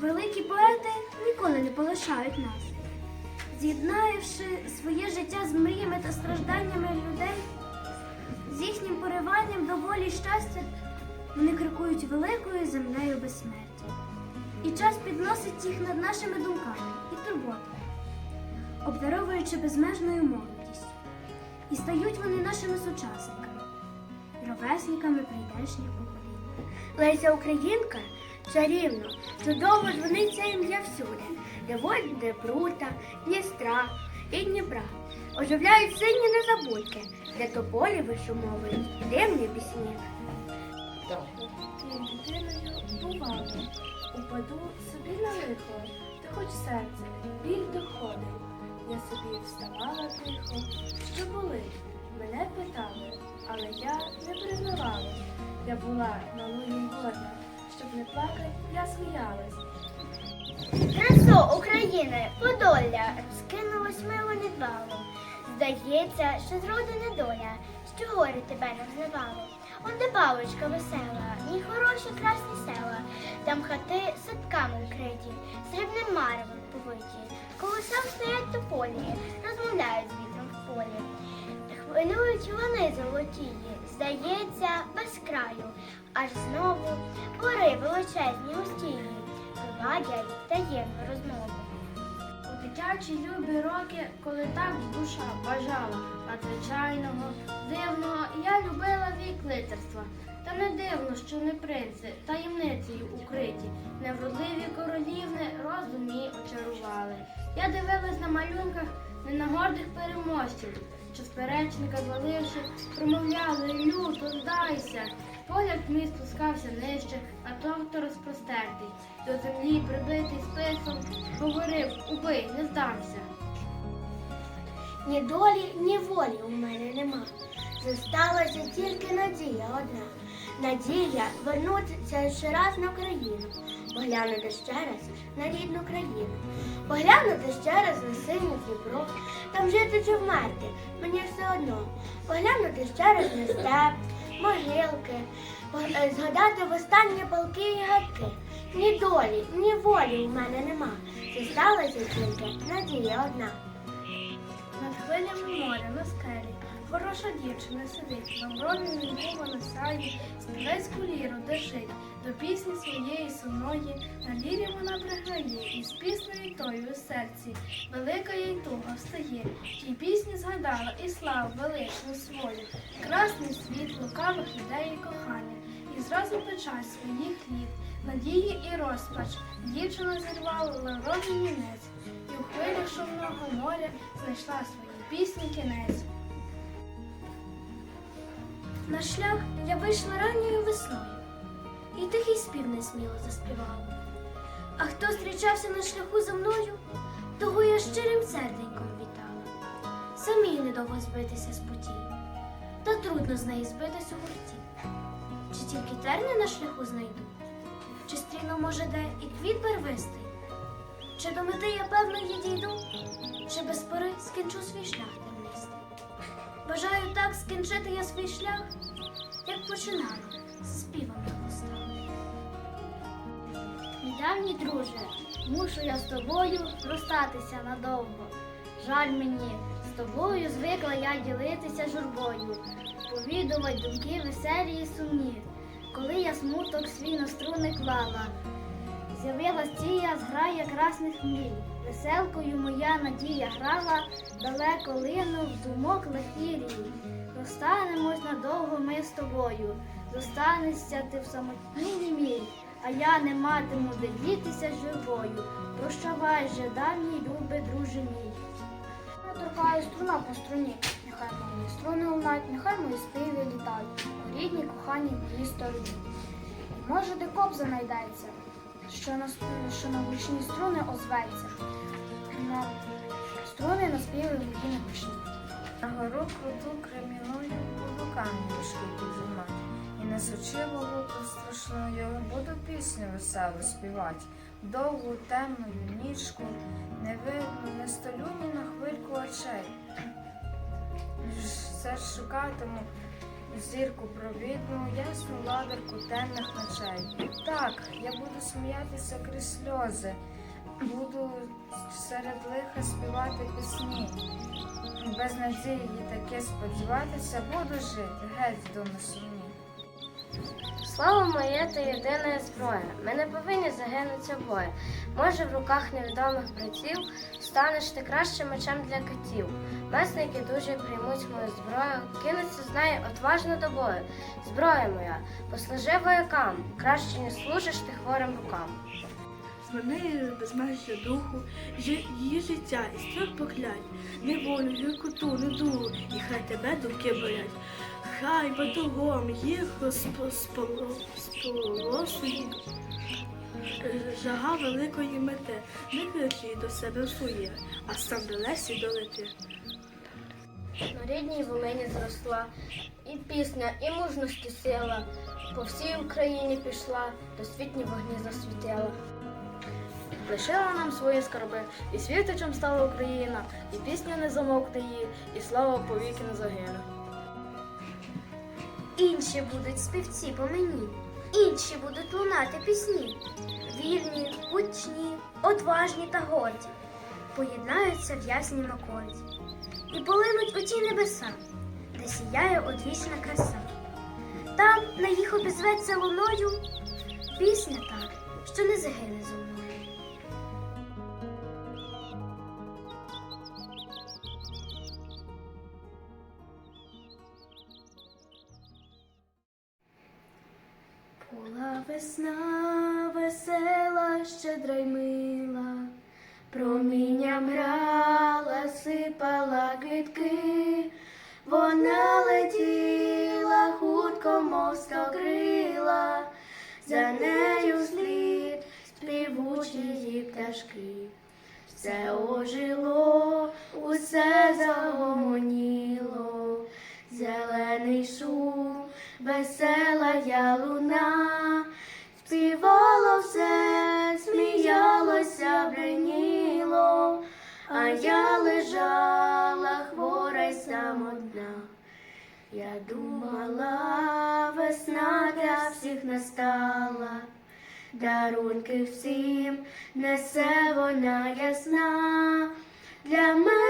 Великі поети ніколи не полишають нас. З'єднаючи своє життя з мріями та стражданнями людей, з їхнім пориванням до волі й щастя, вони крокують великою землею безсмертя. І час підносить їх над нашими думками і турботами, обдаровуючи безмежною молодістю. І стають вони нашими сучасниками, ровесниками прийдешніх поколінь. Леся Українка чарівно, чудово дзвониться ім'я всюди, де воль, де прута, Дністра і Дніпра. Оживляють сині незабудки, де тополі вишумовують дивні пісні. дитиною бувало, упаду собі на лихо, та хоч серце біль доходив. Я собі вставала тихо, що були, мене питали, але я не признавала. Я була на луні годна, щоб не плакать, я сміялась. Красо України, Подолля, скинулось мило недбало. Здається, що зроди недоля, що горе тебе не взливало. Он де бабочка весела, і хороші красні села, там хати садками вкриті, срібним маревом повиті. Колосам стоять тополі, розмовляють з вітром в полі. Хвилюють вони золотії, здається, без краю, аж знову пори величезні густії, провадять таємну розмову. У дитячі любі роки, коли так душа бажала надзвичайного, дивного, я любила вік лицарства. Та не дивно, що не принци, таємницею укриті, невродливі королівни розум мій очарували. Я дивилась на малюнках не на гордих переможців, що сперечника зваливши, промовляли люто, здайся. Погляд мій спускався нижче, а тобто розпростертий. До землі прибитий списом, говорив, убий, не здамся. Ні долі, ні волі у мене нема. Зосталася тільки надія одна. Надія вернутися ще раз на Україну, поглянути ще раз на рідну країну, поглянути ще раз на синє Дніпро, там жити чи вмерти, мені все одно. Поглянути ще раз на степ, могилки, е, згадати востаннє полки і гадки. Ні долі, ні волі у мене нема. Зосталася тільки надія одна. Над хвилями моря на скелі хороша дівчина сидить, на броні нікого на саді, співецьку ліру держить, до пісні своєї сумної, на лірі вона приграє, і з піснею тою у серці, велика їй туга встає, тій пісні згадала і славу величну свою, красний світ, лукавих ідей і кохання, і зразу печаль своїх літ, надії і розпач, дівчина зірвала лавровий вінець, і у хвилях шумного моря знайшла свої пісні кінець. На шлях я вийшла ранньою весною, і тихий спів несміло заспівала. А хто зустрічався на шляху за мною, того я щирим серденьком вітала. Самій недовго збитися з путі, та трудно з неї збитись у гурті. Чи тільки терни на шляху знайду, чи стріну, може, де і квіт барвистий, чи до мети я певно їй дійду, скінчити я свій шлях, як починала з співом на устах. Мій давній друже, мушу я з тобою розстатися надовго. Жаль мені, з тобою звикла я ділитися журбою, повідувати думки веселі і сумні, коли я смуток свій на струни клала. З'явилась тія зграя красних мрій, веселкою моя надія грала, далеко линув думок легкий рій. Розстанемось надовго ми з тобою, зостанешся ти в самотній мій, а я не матиму де дітися живою. Прощавай же, давній любий друже мій. Я торкаю струна по струні, нехай мої струни лунають, нехай мої співи літають, у рідній коханій моїй стороні. Може де кобза знайдеться, що на, що на гучні струни озветься, на струни на співи мої не пишні. На гору круту креміною буду камінь важкий підіймати. І несучи волоку страшною, буду пісню веселу співати. Довгу темною нічку, не видно, не столю ні на хвильку очей. Все ж шукатиму зірку провідну, ясну ладерку темних ночей. Так, я буду сміятися крізь сльози, буду серед лиха співати пісні. Без надії таке сподіватися, буду жити, геть думи сумні. Слава моє та єдина зброя. Ми не повинні загинути обоє. Може, в руках невідомих братів станеш ти кращим мечем для китів. Месники дуже приймуть мою зброю, кинуться з нею отважно до бою. Зброя моя, послужи воякам, краще не служиш ти хворим рукам. Змени безмежжя духу, її життя і страх поглянь, неволю, гіркоту, недугу, і хай тебе думки болять. Хай батогом їх сполосує жага великої мети, не кричи до себе своє, а сам до лесі долети. На рідній Волині зросла і пісня, і мужності сила. По всій Україні пішла, до світні вогні засвітила. Лишила нам свої скарби, і світочем стала Україна, і пісня не замовкне її, і слава повіки не загине. Інші будуть співці по мені, інші будуть лунати пісні. Вільні, гучні, одважні та горді, поєднаються в яснім акорді і полинуть у ті небеса, де сіяє одвічна краса. Там на їх обізветься луною пісня та, що не загине зо мною. Весна весела, щедра й мила, промінням грала, сипала квітки, вона летіла хутко, мов крила, за нею слід співучі пташки. Все ожило, усе загомоніло, зелений шум, весела я луна, співало все, сміялося, бриніло, а я лежала хвора й самотна. Я думала, весна для всіх настала, дарунки всім несе вона ясна. Для мене